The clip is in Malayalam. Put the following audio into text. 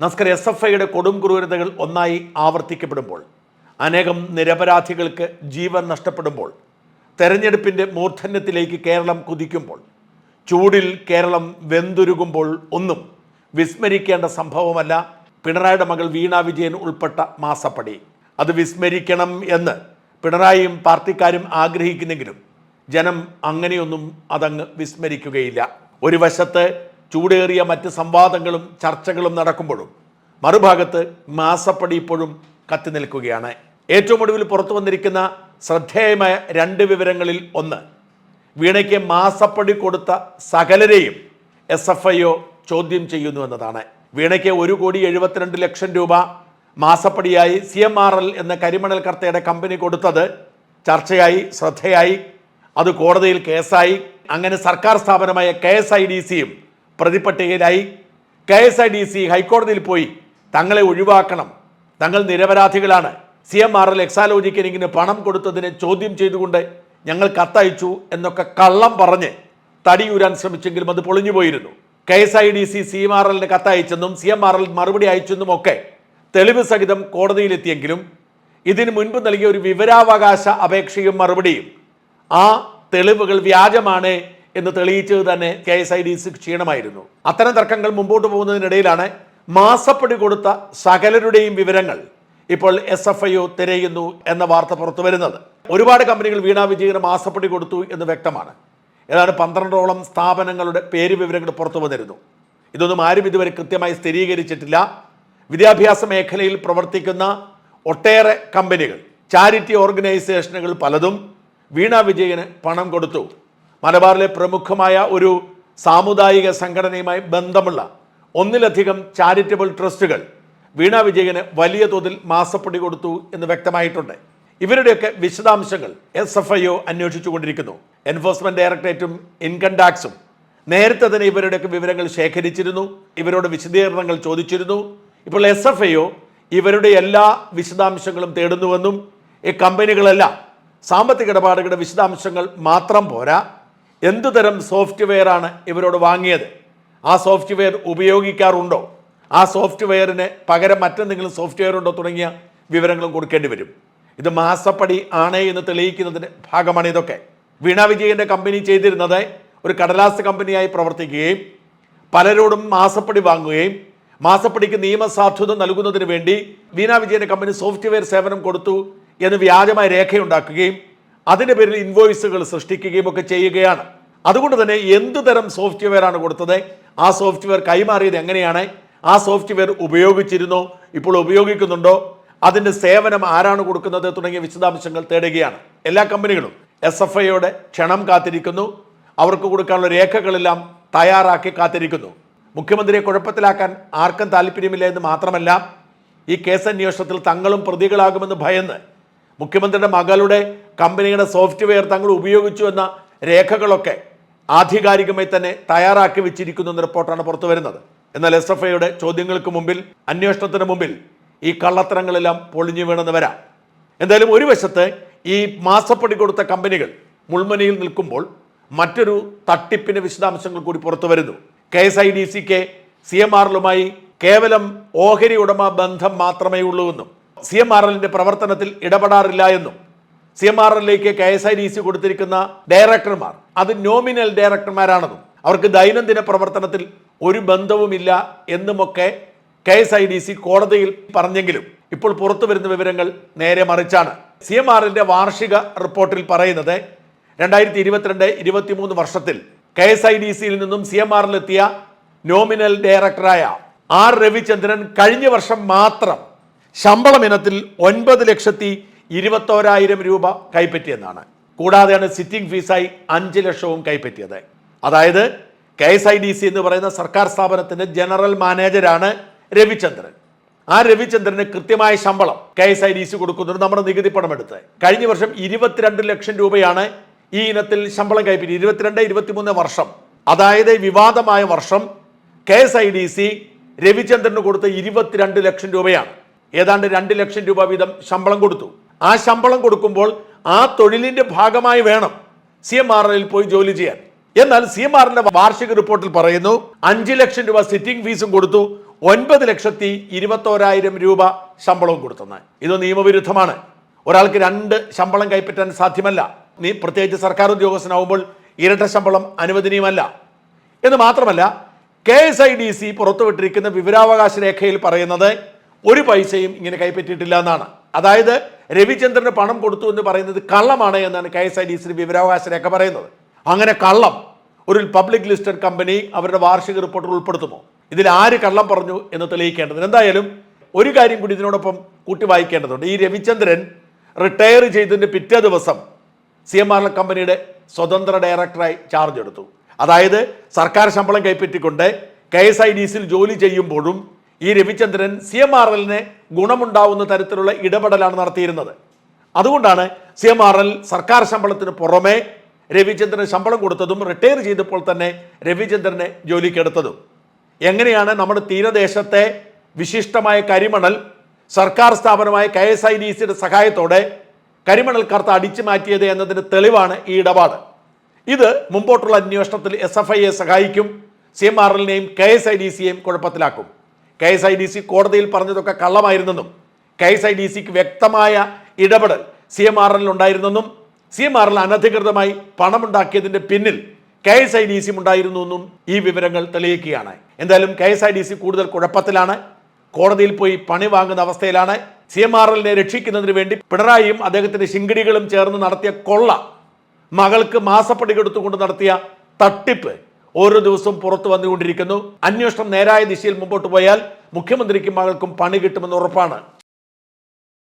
നസ്കർ എസ് എഫ് ഐയുടെ കൊടും ക്രൂരതകൾ ഒന്നായി ആവർത്തിക്കപ്പെടുമ്പോൾ അനേകം നിരപരാധികൾക്ക് ജീവൻ നഷ്ടപ്പെടുമ്പോൾ തെരഞ്ഞെടുപ്പിന്റെ മൂർധന്യത്തിലേക്ക് കേരളം കുതിക്കുമ്പോൾ ചൂടിൽ കേരളം വെന്തുരുകുമ്പോൾ ഒന്നും വിസ്മരിക്കേണ്ട സംഭവമല്ല. പിണറായിയുടെ മകൾ വീണ വിജയൻ ഉൾപ്പെട്ട മാസപ്പടി. അത് വിസ്മരിക്കണം എന്ന് പിണറായിയും പാർട്ടിക്കാരും ആഗ്രഹിക്കുന്നെങ്കിലും ജനം അങ്ങനെയൊന്നും അതങ്ങ് വിസ്മരിക്കുകയില്ല. ഒരു വശത്ത് ചൂടേറിയ മറ്റ് സംവാദങ്ങളും ചർച്ചകളും നടക്കുമ്പോഴും മറുഭാഗത്ത് മാസപ്പടി ഇപ്പോഴും കത്തി നിൽക്കുകയാണ്. ഏറ്റവും ഒടുവിൽ പുറത്തു വന്നിരിക്കുന്ന ശ്രദ്ധേയമായ രണ്ട് വിവരങ്ങളിൽ ഒന്ന്. വീണയ്ക്ക് മാസപ്പടി കൊടുത്ത സകലരെയും എസ് എഫ് ഐ ഒ ചോദ്യം ചെയ്യുന്നു എന്നതാണ്. വീണയ്ക്ക് ഒരു കോടി എഴുപത്തിരണ്ട് ലക്ഷം രൂപ മാസപ്പടിയായി സി എം ആർ എൽ എന്ന കരിമണൽ കർത്തയുടെ കമ്പനി കൊടുത്തത് ചർച്ചയായി ശ്രദ്ധയായി അത് കോടതിയിൽ കേസായി. അങ്ങനെ സർക്കാർ സ്ഥാപനമായ കെ എസ് ഐ ഡി സിയും പ്രതിപട്ടികയിലായി K S I D C ഹൈക്കോടതിയിൽ പോയി തങ്ങളെ ഒഴിവാക്കണം. തങ്ങൾ നിരപരാധികളാണ്. സി എം ആർ എൽ എക്സാലോജിക്കനിങ്ങിന് പണം കൊടുത്തതിനെ ചോദ്യം ചെയ്തുകൊണ്ട് ഞങ്ങൾ കത്തയച്ചു എന്നൊക്കെ കള്ളം പറഞ്ഞ് തടിയൂരാൻ ശ്രമിച്ചെങ്കിലും അത് പൊളിഞ്ഞു പോയിരുന്നു. K S I D C C M R എല്ലിന് കത്തയച്ചെന്നും സി എം ആർ എൽ മറുപടി അയച്ചെന്നും ഒക്കെ തെളിവ് സഹിതം കോടതിയിലെത്തിയെങ്കിലും ഇതിനു മുൻപ് നൽകിയ ഒരു വിവരാവകാശ അപേക്ഷയും മറുപടിയും ആ തെളിവുകൾ വ്യാജമാണ് എന്ന് തെളിയിച്ചത് തന്നെ K S I D C ക്ഷീണമായിരുന്നു. അത്തരം തർക്കങ്ങൾ മുമ്പോട്ട് പോകുന്നതിനിടയിലാണ് മാസപ്പടി കൊടുത്ത സകലരുടെയും വിവരങ്ങൾ ഇപ്പോൾ എസ് എഫ് ഐ തിരയുന്നു എന്ന വാർത്ത പുറത്തു വരുന്നത്. ഒരുപാട് കമ്പനികൾ വീണ വിജയന് മാസപ്പടി കൊടുത്തു എന്ന് വ്യക്തമാണ്. ഏതാണ്ട് പന്ത്രണ്ടോളം സ്ഥാപനങ്ങളുടെ പേര് വിവരങ്ങൾ പുറത്തു വന്നിരുന്നു. ഇതൊന്നും ആരും ഇതുവരെ കൃത്യമായി സ്ഥിരീകരിച്ചിട്ടില്ല. വിദ്യാഭ്യാസ മേഖലയിൽ പ്രവർത്തിക്കുന്ന ഒട്ടേറെ കമ്പനികൾ ചാരിറ്റി ഓർഗനൈസേഷനുകൾ പലതും വീണ വിജയന് പണം കൊടുത്തു. മലബാറിലെ പ്രമുഖമായ ഒരു സാമുദായിക സംഘടനയുമായി ബന്ധമുള്ള ഒന്നിലധികം ചാരിറ്റബിൾ ട്രസ്റ്റുകൾ വീണ വിജയന് വലിയ തോതിൽ മാസപ്പടി കൊടുത്തു എന്ന് വ്യക്തമായിട്ടുണ്ട്. ഇവരുടെയൊക്കെ വിശദാംശങ്ങൾ എസ് എഫ് ഐ ഒ അന്വേഷിച്ചുകൊണ്ടിരിക്കുന്നു. എൻഫോഴ്സ്മെന്റ് ഡയറക്ടറേറ്റും ഇൻകം ടാക്സും നേരത്തെ തന്നെ ഇവരുടെയൊക്കെ വിവരങ്ങൾ ശേഖരിച്ചിരുന്നു. ഇവരോട് വിശദീകരണങ്ങൾ ചോദിച്ചിരുന്നു. ഇപ്പോൾ എസ് എഫ് ഐ ഒ ഇവരുടെ എല്ലാ വിശദാംശങ്ങളും തേടുന്നുവെന്നും ഈ കമ്പനികളെല്ലാം സാമ്പത്തിക ഇടപാടുകളുടെ വിശദാംശങ്ങൾ മാത്രം പോരാ. എന്തുതരം സോഫ്റ്റ്വെയർ ആണ് ഇവരോട് വാങ്ങിയത്? ആ സോഫ്റ്റ്വെയർ ഉപയോഗിക്കാറുണ്ടോ? ആ സോഫ്റ്റ്വെയറിന് പകരം മറ്റെന്തെങ്കിലും സോഫ്റ്റ്വെയർ ഉണ്ടോ തുടങ്ങിയ വിവരങ്ങളും കൊടുക്കേണ്ടി വരും. ഇത് മാസപ്പടി ആണ് എന്ന് തെളിയിക്കുന്നതിന് ഭാഗമാണ് ഇതൊക്കെ. വീണ വിജയന്റെ കമ്പനി ചെയ്തിരുന്നത് ഒരു കടലാസ് കമ്പനിയായി പ്രവർത്തിക്കുകയും പലരോടും മാസപ്പടി വാങ്ങുകയും മാസപ്പടിക്ക് നിയമസാധുത നൽകുന്നതിന് വേണ്ടി വീണ വിജയന്റെ കമ്പനി സോഫ്റ്റ്വെയർ സേവനം കൊടുത്തു എന്ന് വ്യാജമായ രേഖയുണ്ടാക്കുകയും അതിന്റെ പേരിൽ ഇൻവോയ്സുകൾ സൃഷ്ടിക്കുകയും ഒക്കെ ചെയ്യുകയാണ്. അതുകൊണ്ട് തന്നെ എന്ത് തരം സോഫ്റ്റ്വെയർ ആണ് കൊടുത്തത്? ആ സോഫ്റ്റ്വെയർ കൈമാറിയത് എങ്ങനെയാണ്? ആ സോഫ്റ്റ്വെയർ ഉപയോഗിച്ചിരുന്നോ? ഇപ്പോൾ ഉപയോഗിക്കുന്നുണ്ടോ? അതിന്റെ സേവനം ആരാണ് കൊടുക്കുന്നത് തുടങ്ങിയ വിശദാംശങ്ങൾ തേടുകയാണ്. എല്ലാ കമ്പനികളും എസ് എഫ് ഐയുടെ ക്ഷണം കാത്തിരിക്കുന്നു. അവർക്ക് കൊടുക്കാനുള്ള രേഖകളെല്ലാം തയ്യാറാക്കി കാത്തിരിക്കുന്നു. മുഖ്യമന്ത്രിയെ കുഴപ്പത്തിലാക്കാൻ ആർക്കും താല്പര്യമില്ല എന്ന് മാത്രമല്ല ഈ കേസ് അന്വേഷണത്തിൽ തങ്ങളും പ്രതികളാകുമെന്ന് ഭയന്ന് മുഖ്യമന്ത്രിയുടെ മകളുടെ കമ്പനിയുടെ സോഫ്റ്റ്വെയർ തങ്ങൾ ഉപയോഗിച്ചു എന്ന രേഖകളൊക്കെ ആധികാരികമായി തന്നെ തയ്യാറാക്കി വെച്ചിരിക്കുന്ന റിപ്പോർട്ടാണ് പുറത്തു വരുന്നത്. എന്നാൽ എസ് എഫ് ഐയുടെ ചോദ്യങ്ങൾക്ക് മുമ്പിൽ അന്വേഷണത്തിന് മുമ്പിൽ ഈ കള്ളത്തരങ്ങളെല്ലാം പൊളിഞ്ഞു വീണെന്ന് വരാം. എന്തായാലും ഒരു വശത്ത് ഈ മാസപ്പടി കൊടുത്ത കമ്പനികൾ മുൾമനയിൽ നിൽക്കുമ്പോൾ മറ്റൊരു തട്ടിപ്പിന്റെ വിശദാംശങ്ങൾ കൂടി പുറത്തു വരുന്നു. കെ എസ് ഐ ഡി സിക്ക് സി എം ആറിലുമായി കേവലം ഓഹരി ഉടമ ബന്ധം മാത്രമേ ഉള്ളൂ എന്നും സി എം ആർ എല്ലിന്റെ പ്രവർത്തനത്തിൽ ഇടപെടാറില്ല എന്നും C M R എല്ലിലേക്ക് K S I D C കൊടുത്തിരിക്കുന്ന ഡയറക്ടർമാർ അത് നോമിനൽ ഡയറക്ടർമാരാണെന്നും അവർക്ക് ദൈനംദിന പ്രവർത്തനത്തിൽ ഒരു ബന്ധവുമില്ല എന്നുമൊക്കെ K S I D C കോടതിയിൽ പറഞ്ഞെങ്കിലും ഇപ്പോൾ പുറത്തു വരുന്ന വിവരങ്ങൾ നേരെ മറിച്ചാണ്. സി എം ആറിന്റെ വാർഷിക റിപ്പോർട്ടിൽ പറയുന്നത് രണ്ടായിരത്തി ഇരുപത്തിരണ്ട് ഇരുപത്തിമൂന്ന് വർഷത്തിൽ കെ എസ് ഐ ഡി സിയിൽ നിന്നും സി എം ആറിലെത്തിയ നോമിനൽ ഡയറക്ടറായ ആർ രവിചന്ദ്രൻ കഴിഞ്ഞ വർഷം മാത്രം ശമ്പളം ഇനത്തിൽ ഒൻപത് ലക്ഷത്തി ഇരുപത്തോരായിരം രൂപ കൈപ്പറ്റിയെന്നാണ്. കൂടാതെയാണ് സിറ്റിംഗ് ഫീസായി അഞ്ച് ലക്ഷവും കൈപ്പറ്റിയത്. അതായത് K S I D C എന്ന് പറയുന്ന സർക്കാർ സ്ഥാപനത്തിന്റെ ജനറൽ മാനേജരാണ് രവിചന്ദ്രൻ. ആ രവിചന്ദ്രന് കൃത്യമായ ശമ്പളം K S I D C കൊടുക്കുന്നത് നമ്മുടെ നികുതി പണം എടുത്ത് കഴിഞ്ഞ വർഷം ഇരുപത്തിരണ്ട് ലക്ഷം രൂപയാണ് ഈ ഇനത്തിൽ ശമ്പളം കൈപ്പറ്റി ഇരുപത്തിരണ്ട് ഇരുപത്തിമൂന്ന് വർഷം. അതായത് വിവാദമായ വർഷം K S I D C Ravichandran കൊടുത്ത ഇരുപത്തിരണ്ട് ലക്ഷം രൂപയാണ്. ഏതാണ്ട് രണ്ട് ലക്ഷം രൂപ വീതം ശമ്പളം കൊടുത്തു. ആ ശമ്പളം കൊടുക്കുമ്പോൾ ആ തൊഴിലിന്റെ ഭാഗമായി വേണം സി എം ആർ എല്ലിൽ പോയി ജോലി ചെയ്യാൻ. എന്നാൽ സി എം ആറിന്റെ വാർഷിക റിപ്പോർട്ടിൽ പറയുന്നു അഞ്ച് ലക്ഷം രൂപ സിറ്റിംഗ് ഫീസും കൊടുത്തു ഒൻപത് ലക്ഷത്തി ഇരുപത്തോരായിരം രൂപ ശമ്പളവും കൊടുത്തെന്ന്. ഇത് നിയമവിരുദ്ധമാണ്. ഒരാൾക്ക് രണ്ട് ശമ്പളം കൈപ്പറ്റാൻ സാധ്യമല്ല. നീ പ്രത്യേകിച്ച് സർക്കാർ ഉദ്യോഗസ്ഥനാവുമ്പോൾ ഇരട്ട ശമ്പളം അനുവദനീയമല്ല. എന്ന് മാത്രമല്ല K S I D C പുറത്തുവിട്ടിരിക്കുന്ന വിവരാവകാശ രേഖയിൽ പറയുന്നത് ഒരു പൈസയും ഇങ്ങനെ കൈപ്പറ്റിയിട്ടില്ല എന്നാണ്. അതായത് രവിചന്ദ്രന് പണം കൊടുത്തു എന്ന് പറയുന്നത് കള്ളമാണ് എന്നാണ് K S I D C വിവരാവകാശ രേഖ പറയുന്നത്. അങ്ങനെ കള്ളം ഒരു പബ്ലിക് ലിസ്റ്റഡ് കമ്പനി അവരുടെ വാർഷിക റിപ്പോർട്ടിൽ ഉൾപ്പെടുത്തുമോ? ഇതിൽ ആര് കള്ളം പറഞ്ഞു എന്ന് തെളിയിക്കേണ്ടത് എന്തായാലും ഒരു കാര്യം കൂടി ഇതിനോടൊപ്പം കൂട്ടി വായിക്കേണ്ടതുണ്ട്. ഈ രവിചന്ദ്രൻ റിട്ടയർ ചെയ്തതിന്റെ പിറ്റേ ദിവസം സി എം ആർ കമ്പനിയുടെ സ്വതന്ത്ര ഡയറക്ടറായി ചാർജ് എടുത്തു. അതായത് സർക്കാർ ശമ്പളം കൈപ്പറ്റിക്കൊണ്ട് കെ എസ് ഐ ഡി സിയിൽ ജോലി ചെയ്യുമ്പോഴും ഈ രവിചന്ദ്രൻ സി എം ആർ എല്ലിന് ഗുണമുണ്ടാവുന്ന തരത്തിലുള്ള ഇടപെടലാണ് നടത്തിയിരുന്നത്. അതുകൊണ്ടാണ് സി എം ആർ എൽ സർക്കാർ ശമ്പളത്തിന് പുറമെ രവിചന്ദ്രന് ശമ്പളം കൊടുത്തതും റിട്ടയർ ചെയ്തപ്പോൾ തന്നെ രവിചന്ദ്രനെ ജോലിക്കെടുത്തതും എങ്ങനെയാണ് നമ്മുടെ തീരദേശത്തെ വിശിഷ്ടമായ കരിമണൽ സർക്കാർ സ്ഥാപനമായ കെ എസ് ഐ ഡി സിയുടെ സഹായത്തോടെ കരിമണൽ കർത്ത അടിച്ചു മാറ്റിയത് എന്നതിന് തെളിവാണ് ഈ ഇടപാട്. ഇത് മുമ്പോട്ടുള്ള അന്വേഷണത്തിൽ എസ് എഫ് ഐയെ സഹായിക്കും സി എം ആർ എല്ലിനെയും കെ എസ് ഐ ഡി സിയെയും കുഴപ്പത്തിലാക്കും. K S I D C കോടതിയിൽ പറഞ്ഞതൊക്കെ കള്ളമായിരുന്നെന്നും കെ എസ് ഐ ഡി സിക്ക് വ്യക്തമായ ഇടപെടൽ സി എം ആർ എല്ലിൽ ഉണ്ടായിരുന്നെന്നും സി എം ആർ എൽ അനധികൃതമായി പണമുണ്ടാക്കിയതിന്റെ പിന്നിൽ K S I D C ഉണ്ടായിരുന്നു എന്നും ഈ വിവരങ്ങൾ തെളിയിക്കുകയാണ്. എന്തായാലും K S I D C കൂടുതൽ കുഴപ്പത്തിലാണ്. കോടതിയിൽ പോയി പണി വാങ്ങുന്ന അവസ്ഥയിലാണ്. സി എം ആർ എല്ലിനെ രക്ഷിക്കുന്നതിന് വേണ്ടി പിണറായിയും അദ്ദേഹത്തിന്റെ ശിങ്കിടികളും ചേർന്ന് നടത്തിയ കൊള്ള മകൾക്ക് മാസപ്പടി കൊടുത്തുകൊണ്ട് നടത്തിയ തട്ടിപ്പ് ഓരോ ദിവസവും പുറത്തു വന്നുകൊണ്ടിരിക്കുന്നു. അന്വേഷണം നേരായ ദിശയിൽ മുമ്പോട്ട് പോയാൽ മുഖ്യമന്ത്രിക്കും മകൾക്കും പണി കിട്ടുമെന്ന് ഉറപ്പാണ്.